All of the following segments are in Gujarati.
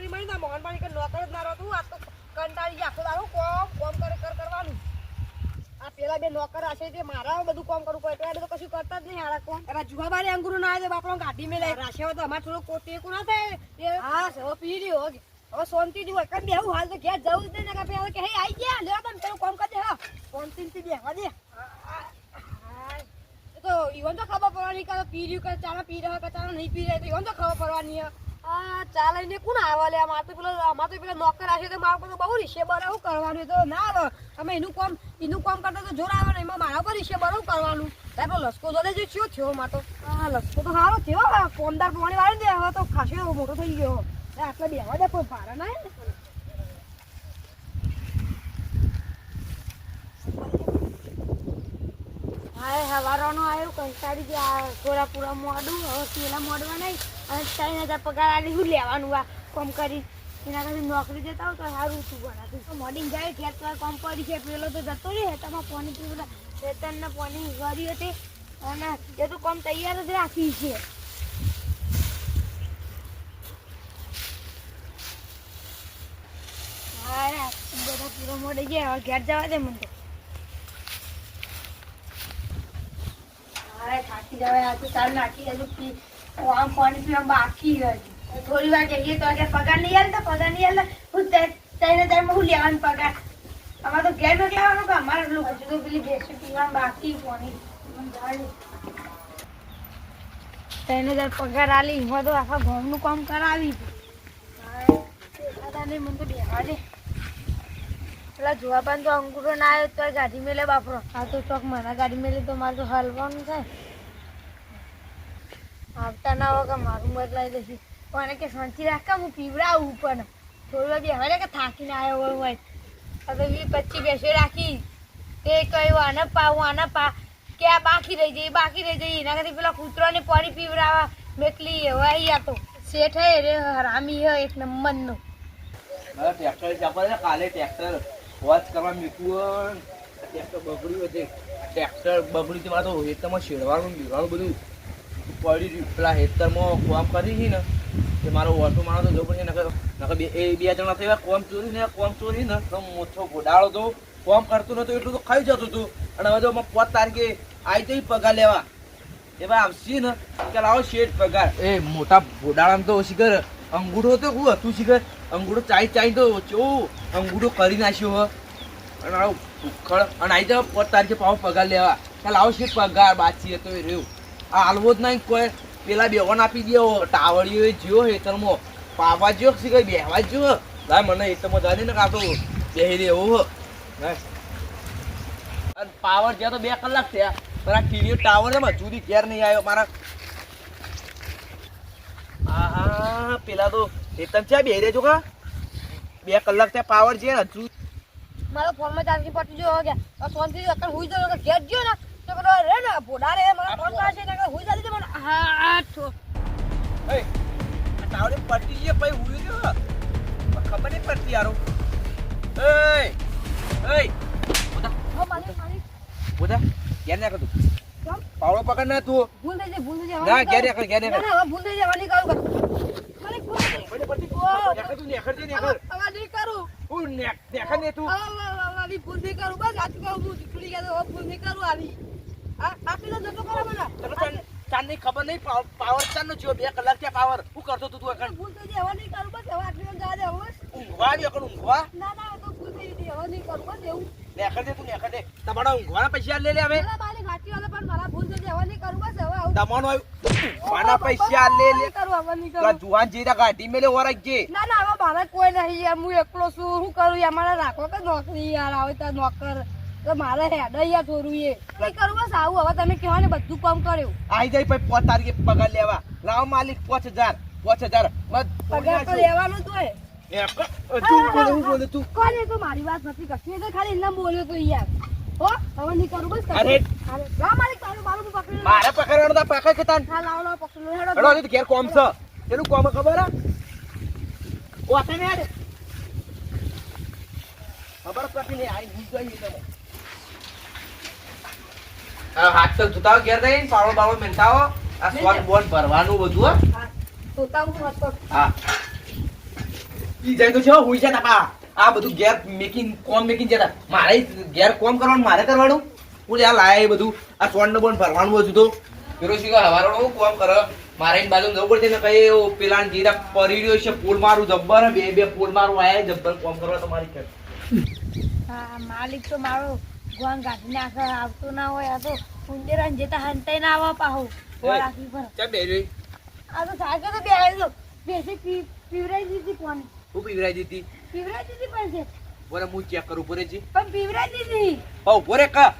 નોકરી મળી ને મોહનભાઈ કે નોકર જ ના રહેતું આ તો કંટાળી આખો દારો કોમ કોમ કરે કર કરવાનું. આ પેલા બે નોકર હશે તે મારા બધું કોમ કરવું પડે. એટલે તો કશું કરતા જ નહીં હારા કોમ. અરે જુવાબારી અંગુરો ના આવે બાપડો ગાડી મેં લઈ. રાશે તો અમારે થોડું કોટેકો ના થાય. એ હા હવે પી રહ્યો હવે હવે શાંતિ જુઓ કઈ બેહું હાલ તો ઘેર જવું જ નહીં કે પેલા કે હે આઈ ગયા લ્યો તમે પેલું કોમ કરી દે હા શાંતિ થી બેહવા દે. તો ઈવન તો ખબર પડવાની કે પી રહ્યું કે ચાલો પી રહ્યો કે ચાલો નહીં પી રહ્યો તો ઈવન તો ખબર પડવાની હે. ચાલે ને કોણ આવે લે? મારે તો પેલો અમારે તો પેલા નોકર આવશે તો મારા પર બહુ રીશે કરવાનું તો ના આવે. અમે એનું કામ એનું કામ કરતા તો જોર આવે ને. એમાં મારા પર કરવાનું. પેલો લસકો જોડે જે થયો થયો મારો આ લસકો તો સારો થયો. કોમદાર પાણી વાળી દે હવે તો ખાસો મોટો થઈ ગયો. આટલે બેહવા દે, કોઈ ભારે ના હે. હાય, હવારોનો આવ્યો કંટાળી ગયા. થોડા મોડું, હવે પેલા મોડવા નહીં લેવાનું નોકરી જતા હોય તો સારું શું ઘેર તો કોમ પડી પેલો તો જતો રહે તો કોમ તૈયાર હા બધા પૂરો મોડે ગયા, હવે ઘેર જવા દે મને તો. અરે થાકી જવાય, આ તો ચાલ નાખી દેજો પી આમ પાણી પીવા બાકી હજી થોડી વાર જઈએ તો કે પગાર નહીં આલતા પગાર નહીં આલતા હું તઈને ટાઈમ હું લેવાનું પગાર. અમારે તો ઘેર મોકલાવાનું કે અમારે લોકો હજુ તો પેલી બેસી પીવાનું બાકી પાણી જવા ત્રણ પગાર આલી એમાં તો આખા ઘરનું કામ કરાવી દાદા મને તો બેહવા પેલા પણ તો અંગૂઠો ના આવ્યો તો ગાડી મેલે બાપરો. આ તો ચોક મારા ગાડી મેલે તો મારે તો હલવાનું થાય. આવતા ના હોય કે મારું બદલાઈ દેશે. પણ કે શાંતિ રાખા, હું પીવડાવું પણ. થોડું વાર હવે કે થાકીને આવ્યો હોય હોય. હવે તો વીસ પચીસ બેસો રાખી. તે કહ્યું, આને પાવું, આને પા. કે આ બાકી રહી જાય બાકી રહી જાય. એના કરતી પેલા કૂતરાને પાણી પીવડાવવા મેકલી એવા આ તો શેઠ હે રે હરામી હે, એક નંબરનો. ટ્રેક્ટર ચાપા કાલે ટ્રેક્ટર વોચ કરવા મૂક્યું ટ્રેક્ટર બગડ્યું છે. ટ્રેક્ટર બગડ્યું છે, મારા તો હેતરમાં શેડવાનું બીવાનું બધું. પડી પેલા હેતરમાં કોમ કરી હતી ને એ મારો ઓટો મારો તો જવું પડશે નકર બે એ બે જણા થયા, કોમ ચોરી ને, કોમ ચોરી ને, તો મોટો ગોડાળો તો કોમ કરતો નતો, એટલું તો ખાઈ જતું હતું. અને હવે જો પાંચ તારીખે આવી જઈ પગાર લેવા. એવા આવશે ને કે લાવો શેઠ પગાર. એ મોટા ઘોડાળામાં તો શીખર અંગૂઠો તો હું હતું શીખર અંગૂઠો ચાઈ ચાઈ તો ચો અંગૂઠો કરી નાખ્યો હો. અને ઉખડ અને આવી જાવ પાંચ તારીખે પાવ પગાર લેવા. કે લાવો શેઠ પગાર, બાચી હતો એ રહ્યું. હાલવો જ નહીં, કોઈ પેલા બેવાન આપી દો ટાવળીઓ જ્યો હેતરમાં પાવા જ્યો કઈ બેહવા જ્યો લાય મને હેતરમાં જાણે ને કાં તો બેહી દે એવો અને પાવર જ્યાં તો બે કલાક થયા, પણ આ ટાવર એમાં જુદી ઘેર નહીં આવ્યો, મારા. આહા, પેલા તો હેતન છે બે રેજો કા. બે કલાક થયા પાવર છે હજુ. મારો ફોનમાં ચાર્જિંગ પટી ગયો ગયા સોનથી અત્યારે હુઈ જતો ઘેર ગયો ને, તો પેલો, રે ને, ભોડા રે મારા ફોન પાસે ને હુઈ હા છો એ આ પટી છે પછી ઉઈ ગયો ખબર નહીં પડતી યારો. એ એ બોધા હો મારી મારી બોધા ઘેર ના કર તું પાવડો પકડ ના તું. ભૂલ થઈ જાય ભૂલ થઈ જાય. ના ઘેર ના કર ઘેર ના ના ભૂલ થઈ જાય હવે કરું ભૂલ થઈ તું નેકર દે હવે નહીં કરું. હું ને તું. આવી ભૂલ નહીં કરું. બસ આજ કહું હું ભૂલી ગયા તો ભૂલ નહીં કરું આવી. આ આટલી જતો કરો મને. ચાંદની ખબર નહીં પાવ- પાવર ચાંદ નો થયો બે કલાક થયા પાવર. શું કરતો તું તું એકણ ભૂલ જાય હવે નહીં કરું બસ હવે આટલી તો દે હવે ઊંઘવા ની એકણ ઊંઘવા. ના ના તો ભૂલ થઈ ગઈ હવે નહીં કરું બસ એવું. નેકર દે તું નેકર દે. તમારા ઊંઘવાના પૈસા લે લે હવે. બાલી ઘાટી વાળા પણ મારા ભૂલ જાય હવે નહીં કરું બસ હવે દમાનો ઊંઘવાના પૈસા લે લે. નહીં કરું હવે નહીં કરું. જુવાન જીરા ગાડી મેલે ઓરાઈ જે ના ના હવે મારે કોઈ નહીં યાર હું એકલો છું હું કરું યાર મારા રાખો કે નોકરી યાર આવે તો નોકર. તો મારે હેડ યાર એ કરું બસ આવું. હવે તમે કહેવા ને બધું કામ કર્યું. આઈ જાય પછી પાંચ તારીખે પગાર લેવા. લાવ માલિક પાંચ હજાર પાંચ હજાર. પગાર તો લેવાનું તું મારી વાત નથી કરતી. ખાલી એમને બોલ્યો તો યાર. લાવ મારી પકડી પકડવાનો તો પકડ કે તાન? લાવ લાવ પકડી હેડો. હેડો ઘેર કોમ છે. એનું કોમ ખબર હે? ઓ આપે ને યાર ખબર પડી ને આઈ ભૂલ તમે હાથ જોતા હો ઘેર મેંટાવો આ ભરવાનું બધું ધોતા હું હાથ પગ. હા. ઈ જાય તો છે હુઈ જા તાપા આ બધું ઘેર મેકિંગ કોમ મેકિંગ જતા મારે કોમ કરવાનું મારે કરવાનું? ઓલે આ લાયા બધું. આ સોંડ બોન ભરવાનું હતું તો. પેલો શું કહે, હું કોમ કરે? મારે એની બાજુ જવું પડશે ને કઈ પેલા જીરા પડી રહ્યો છે પોલ મારું જબ્બર બે બે પોલ મારું આયા જબ્બર કોમ કરવા તમારી હા માલિક તો મારો ગોન કાઢી નાખે આવતું ના હોય આ તો ઉંદેરા જતા હંતાઈ ના આવા પાહો. રાખી પર. ચા બે આ તો સાચો તો બે તો બેસી પીવરાઈ દીધી કોને? હું પીવરાઈ દીધી. પીવરાઈ દીધી પણ છે. બોરે હું ચેક કરું પૂરે જી પણ પીવરાઈ દીધી. હો પૂરે કા.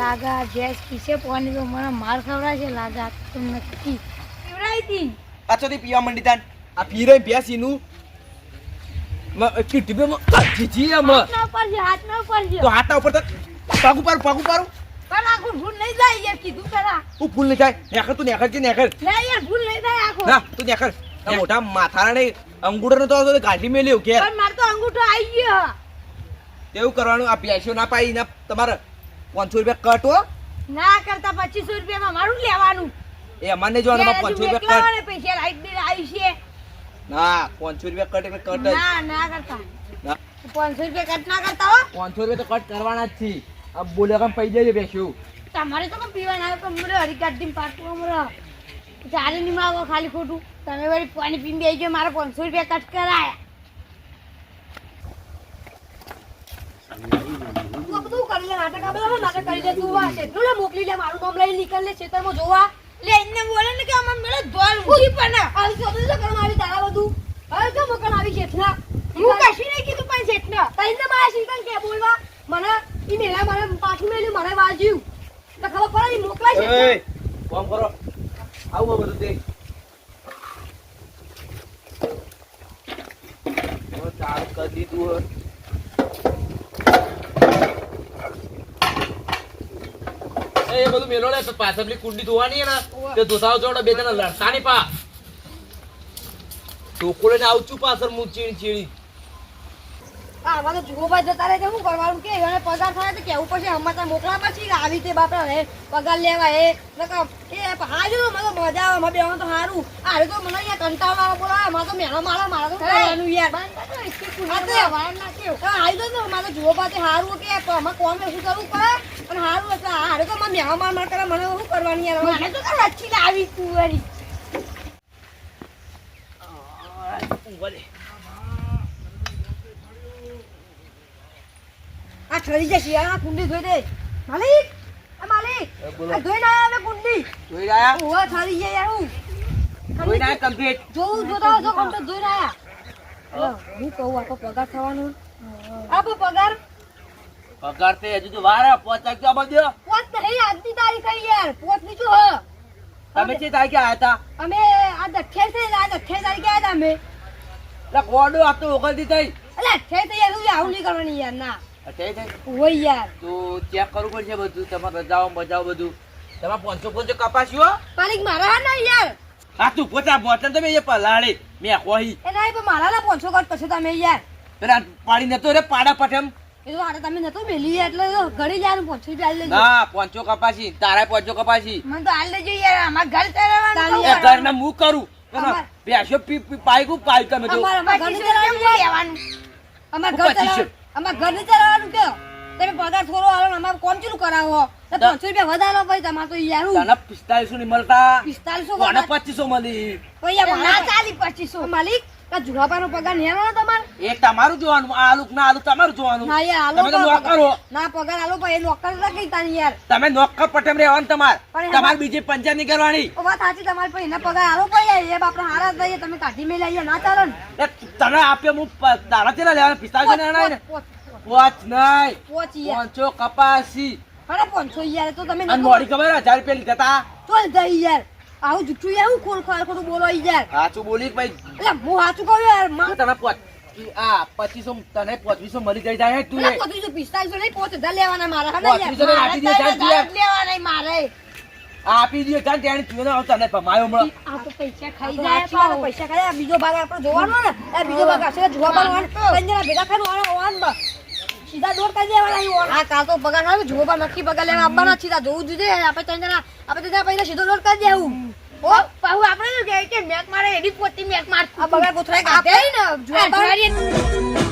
લાગા ગેસ પીસે પોની તો મને માર ખવડાય છે લાગા તો નક્કી. પીવરાઈ હતી આ ચોથી પીવા મંડી તાન. આ પીરે બેસીનું કીટી બે જીજી આમ હાથના ઉપર છે હાથના ઉપર છે તો હાથના ઉપર તો પાગુ પારું પાગુ પારું પણ આખું ભૂલ નહીં જાય યાર કીધું ખરા હું ભૂલ નહીં થાય. નેખર તું નેખર કે નેખર ના યાર ભૂલ નહીં થાય આખો. ના તું નેખર મોટા માથાના ને અંગૂઠો નો તો મેલ્યો પણ માર તો અંગૂઠો આવી ગયો. તેવું કરવાનું આ પ્યાસ્યો ના પાઈ ના તમારે પાંચસો રૂપિયા કટો ના કરતા પચીસો રૂપિયામાં મારું લેવાનું. એ અમારે જોવાનું પાંચસો રૂપિયા કટ. પૈસા લાઈટ બિલ આવી છે. ના પાંચસો રૂપિયા કટ એટલે કટ ના ના કરતા. પાંચસો રૂપિયા કટ ના કરતા હો. પાંચસો રૂપિયા તો કટ કરવાના જ છે. આ બોલ્યા કામ પૈ બેસ્યું. તમારે તો પીવા ના આવે મને હરિકાટી પાટું અમારે ચારે નહીં માગો ખાલી ખોટું. તમે વળી પાણી પીને બેસી ગયો મારા પાંચસો રૂપિયા કટ કરાયા. મોકલી લે મારું નામ લઈ નીકળ લે ખેતરમાં જોવા. લે એને બોલે ને કે આમાં મેળે ધોલ મૂકી પણ આવી શોધું છે કરવા આવી તારા બધું? હવે તો મકાન આવી શેઠના હું કશું નહીં કીધું પણ શેઠને તઈને મારા શીખન કે બોલવા મને ઈ મેલા મને પાછું મેલ્યું મને વાજ્યું. તો ખબર પડે ઈ મોકલાય છે એ કોમ કરો. આવું બધું તે. ચાલ કરી દીધું એ બધું મેલો તો પાછળ કુંડી ધોવાની ને તે ધોતાઓ જોડે બે જણા લડતા ની પા. ટોકોલે ને આવું છું પાછળ હું ચીણી ચીણી. આમાં તો જુગોભાઈ જતા રહે શું કરવાનું? કે એને પગાર થાય તો કેવું પડશે અમારે મોકલા પછી આવી તે બાપરા હે પગાર લેવા એ એ હાજુ મને તો મજા આવે મને બેવાનું તો સારું. હારું તો મને અહીંયા કંટાળો આવે બોલાવે મારે તો મેળો મારા મારે તો કરવાનું યાર. તો આવી દો ને મારે જુઓ પાસે સારું કે અમે કોમ શું કરવું પડે પણ સારું એટલે હારે તો મને મેળો માર માર કરે મને શું કરવાની યાર? મને તો કાંઈ લચ્છી લાવી તું વળી. આ ઠરી જશે આ કુંડી ધોઈ દે. માલિક આ માલિક આ ધોઈ ના આવે કુંડી. ધોઈ રહ્યા ઓવા ઠરી જાય યાર હું. ધોઈ ના કમ્પ્લીટ. જો જોતા જો કોમ તો જોઈ રહ્યા એટલે હું કહું આપો પગાર થવાનો. આપો પગાર. પગાર તે હજુ તો વાર પાંચ તારીખે આમાં દ્યો. પોત નહીં આજની તારીખ આવી યાર. પોતની હ? તમે જે તારીખે આયા હતા? અમે આ દઠે છે આ દઠે તારીખે આયા હતા અમે. એટલે ગોડો આ તો ઓગળતી થઈ. એટલે અઠ્યાવીસ થઈ યાર આવું નહીં કરવાની યાર ના. યાર. તો ચેક કરવું પડશે બધું તમારે રજાઓ મજાઓ બધું. તમારે પાંચસો પાંચસો કપાસ્યો માલિક મારા હા ના યાર. હા તું પોતા મોટર તમે એ પલાળી. મેં કોહી એ ના પણ મારા ના પાંચસો કટ પછી તમે યાર. પેલા પાડી નતો રે પાડા પઠેમ એ તો આને તમે નતો મેલી એટલે ઘડી જાય પાંચસો રૂપિયા આલી લેજો. ના પાંચસો કપાસી. તારા પાંચસો કપાસી. મને તો હાલ લેજો યાર અમાર ઘર ચલાવવાનું તાલી એ કહું. ઘરના હું કરું? બેસો પાઈ પાઈ તમે તો? અમારા ચલાવવાનું લેવાનું અમાર ઘર ચલાવવાનું અમાર ઘરને ચલાવવાનું કયો તમે પગાર થોડો આલો ને અમારે કોમ ચેલું કરાવો? તો પાંચસો રૂપિયા વધારો ભાઈ તમારે તો યાર. તને પિસ્તાલીસો ની મળતા? પિસ્તાલીસો કોને પચીસો મળી? ના ચાલી પચીસો. માલિક આ જુગાપાનો પગાર નેનો તમારે? એ તમારું જોવાનું આ આલુ ના આલુ તમારું જોવાનું. ના યાર તમે તો આલો ના પગાર આલો ભાઈ નોકર રાખી તાની યાર. તમે નોકર પટેમ રહેવાનું તમાર. પણ બીજી પંચાયતની કરવાની ઓ વાત સાચી તમારી પણ એના પગાર આલો ભાઈ એ બાપરા હારા દઈએ તમે કાઢી મેલા અહીંયા ના ચાલો ને. તને આપ્યો હું તારા ચેલા લેવાના પિસ્તાલીસો ને આના ને? પોચ, નહીં. પોચ યાર. પાંચસો કપાસી. અરે પાંચસો યાર તો તમે મોડી ખબર હજાર રૂપિયા લીધા તા? જઈ યાર. આવું જુઠ્ઠું આવું કોણ ખોટું બોલો યાર સાચું બોલી ભાઈ. એટલે હું સાચું કહું યારમાં તને પોચ આ પચીસો તને પોચવીસો મળી જાય જાય તું પચીસો પિસ્તાલીસો નહીં પોચ હજાર લેવાના મારા લેવાના મારે. આપી દે ચાલ ત્યાં તું ને તને પમાયો હમણાં આ તો પૈસા ખાઈ ખાઈ જાય પૈસા ખાઈ બીજો ભાગ આપણે જોવાનો ને. બીજો ભાગ હશે જોવા પણ ભેગા વાળા સીધા દોડ કરી દેવાના. હા કાલ તો પગાર આવે જોવા પાડ નક્કી પગાર લેવા આવવાના જ સીધા જોવું જ જોઈએ. આપણે ત્રણ જણા આપણે ત્યાં પૈસા સીધો દોડ કરી દેવું ઓ પાહુ આપણે શું કે મેક મારે એડી પોતી મેક માર આ બગા ગોથરાય આ કાઢે ને આ અઠવાડિયે